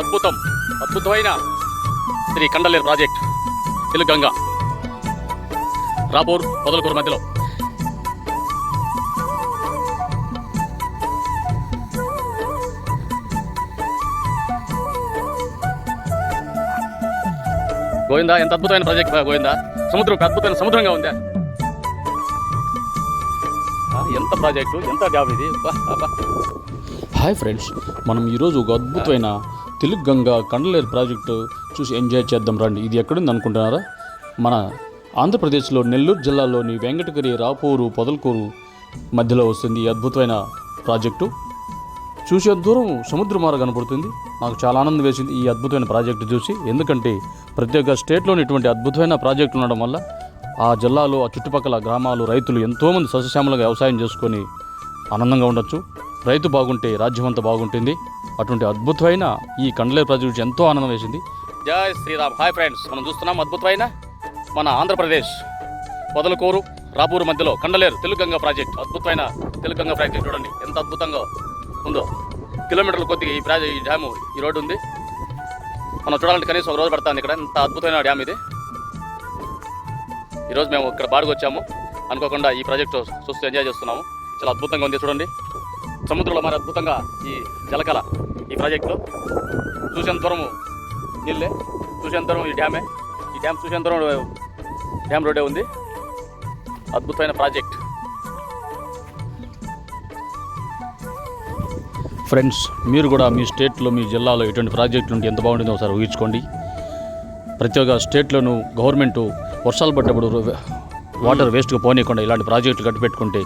అద్భుతం అద్భుతమైన శ్రీ కండలేరు ప్రాజెక్ట్. తెలుగంగ రాపూర్ పొదలకూరు మధ్యలో. గోవిందా ఎంత అద్భుతమైన ప్రాజెక్ట్ గోవిందా. సముద్రం ఒక అద్భుతమైన సముద్రంగా ఉందా? ఎంత ప్రాజెక్టు ఎంత జాబ్ ఇది? హాయ్ ఫ్రెండ్స్ మనం ఈరోజు ఒక అద్భుతమైన తెలుగు గంగా కండలేరు ప్రాజెక్టు చూసి ఎంజాయ్ చేద్దాం రండి. ఇది ఎక్కడుంది అనుకుంటున్నారా? మన ఆంధ్రప్రదేశ్లో నెల్లూరు జిల్లాలోని వెంకటగిరి రాపూరు పొదలకూరు మధ్యలో వస్తుంది ఈ అద్భుతమైన ప్రాజెక్టు. చూసే దూరం సముద్రమార కనపడుతుంది. నాకు చాలా ఆనందం వేసింది ఈ అద్భుతమైన ప్రాజెక్టు చూసి. ఎందుకంటే ప్రతి ఒక్క స్టేట్లోని ఇటువంటి అద్భుతమైన ప్రాజెక్టులు ఉండడం వల్ల ఆ జిల్లాలో ఆ చుట్టుపక్కల గ్రామాలు రైతులు ఎంతోమంది సస్యశ్యామలుగా వ్యవసాయం చేసుకొని ఆనందంగా ఉండొచ్చు. రైతు బాగుంటే రాజ్యం అంతా బాగుంటుంది. అటువంటి అద్భుతమైన ఈ కండలేరు ప్రాజెక్టు ఎంతో ఆనందం వేసింది. జై శ్రీరామ్. Hi friends. మనం చూస్తున్నాం అద్భుతమైన మన ఆంధ్రప్రదేశ్ పొదలకూరు రాపూరు మధ్యలో కండలేరు తెలుగంగ ప్రాజెక్ట్. అద్భుతమైన తెలుగంగ ప్రాజెక్ట్ చూడండి. ఎంత అద్భుతంగా ఉందో. కిలోమీటర్ల కొద్దిగా ఈ ప్రాజెక్ట్ ఈ డ్యాము ఈ రోడ్డు ఉంది. మనం చూడాలంటే కనీసం ఒక రోజు పడుతుంది ఇక్కడ. ఎంత అద్భుతమైన డ్యామ్ ఇది. ఈరోజు మేము ఇక్కడ బాడుగు అనుకోకుండా ఈ ప్రాజెక్ట్ చూస్తూ ఎంజాయ్ చేస్తున్నాము. చాలా అద్భుతంగా ఉంది చూడండి. సముద్రంలో మరి అద్భుతంగా ఈ జలకళ ఈ ప్రాజెక్టులో. చూసేంత దూరము నీళ్ళే చూసేంత దూరం ఈ డ్యామే. ఈ డ్యామ్ చూసేంత దూరం డ్యామ్ రోడే ఉంది. అద్భుతమైన ప్రాజెక్ట్. ఫ్రెండ్స్ మీరు కూడా మీ స్టేట్లో మీ జిల్లాలో ఎటువంటి ప్రాజెక్టులు ఉంటే ఎంత బాగుంటుందో ఒకసారి ఊహించుకోండి. ప్రతి ఒక్క స్టేట్లోనూ గవర్నమెంట్ వర్షాలు పడ్డప్పుడు వాటర్ వేస్ట్గా పోనీయకుండా ఇలాంటి ప్రాజెక్టులు కట్టిపెట్టుకుంటే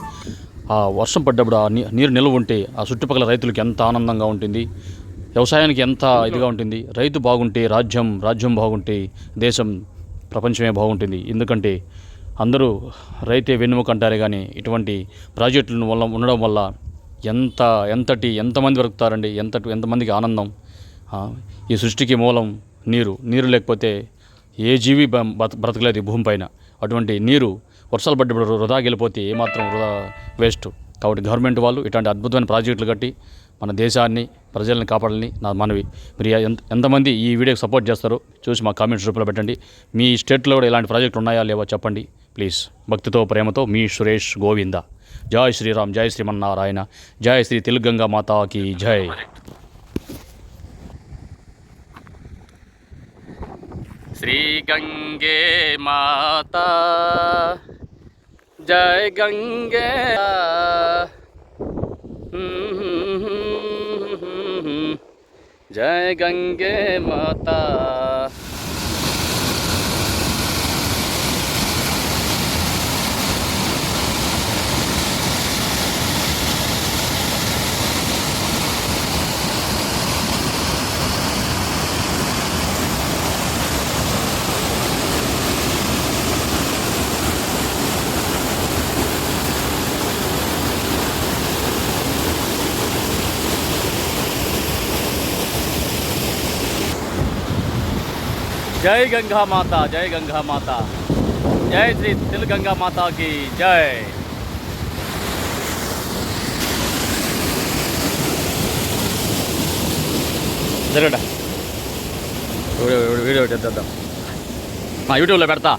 ఆ వర్షం పడ్డప్పుడు ఆ నీరు నిల్వ ఉంటే ఆ చుట్టుపక్కల రైతులకు ఎంత ఆనందంగా ఉంటుంది. వ్యవసాయానికి ఎంత ఇదిగా ఉంటుంది. రైతు బాగుంటే రాజ్యం రాజ్యం బాగుంటే దేశం ప్రపంచమే బాగుంటుంది. ఎందుకంటే అందరూ రైతే వెన్నుముక అంటారే కానీ ఇటువంటి ప్రాజెక్టులను వల్ల ఉండడం వల్ల ఎంత ఎంతటి ఎంతమంది బ్రతుకుతారండి ఎంత ఎంతమందికి ఆనందం. ఈ సృష్టికి మూలం నీరు. నీరు లేకపోతే ఏ జీవి బత- బ్రతకలేదు ఈ భూమిపైన అటువంటి నీరు వర్షాలు పడ్డప్పుడు వృధా గెలిపోతే ఏమాత్రం వృధా వేస్ట్. కాబట్టి గవర్నమెంట్ వాళ్ళు ఇటువంటి అద్భుతమైన ప్రాజెక్టులు కట్టి మన దేశాన్ని ప్రజల్ని కాపాడాలని నా మనవి. మీరు ఎంత ఎంతమంది ఈ వీడియోకి సపోర్ట్ చేస్తారో చూసి మా కామెంట్స్ రూపంలో పెట్టండి. మీ స్టేట్లో కూడా ఇలాంటి ప్రాజెక్టులు ఉన్నాయా లేవో చెప్పండి ప్లీజ్. భక్తితో ప్రేమతో మీ సురేష్ గోవింద. జై శ్రీరామ్ జై శ్రీమన్నారాయణ. జై శ్రీ తెలుగంగా మాతాకి జై. శ్రీ గంగే మాత జై గంగే జై గంగే జై గంగా మాత జై గంగా మాత జై శ్రీ తెలుగంగా మాతాకి జై జరగడా వీడియో వీడియో చేద్దాం మా యూట్యూబ్లో పెడతా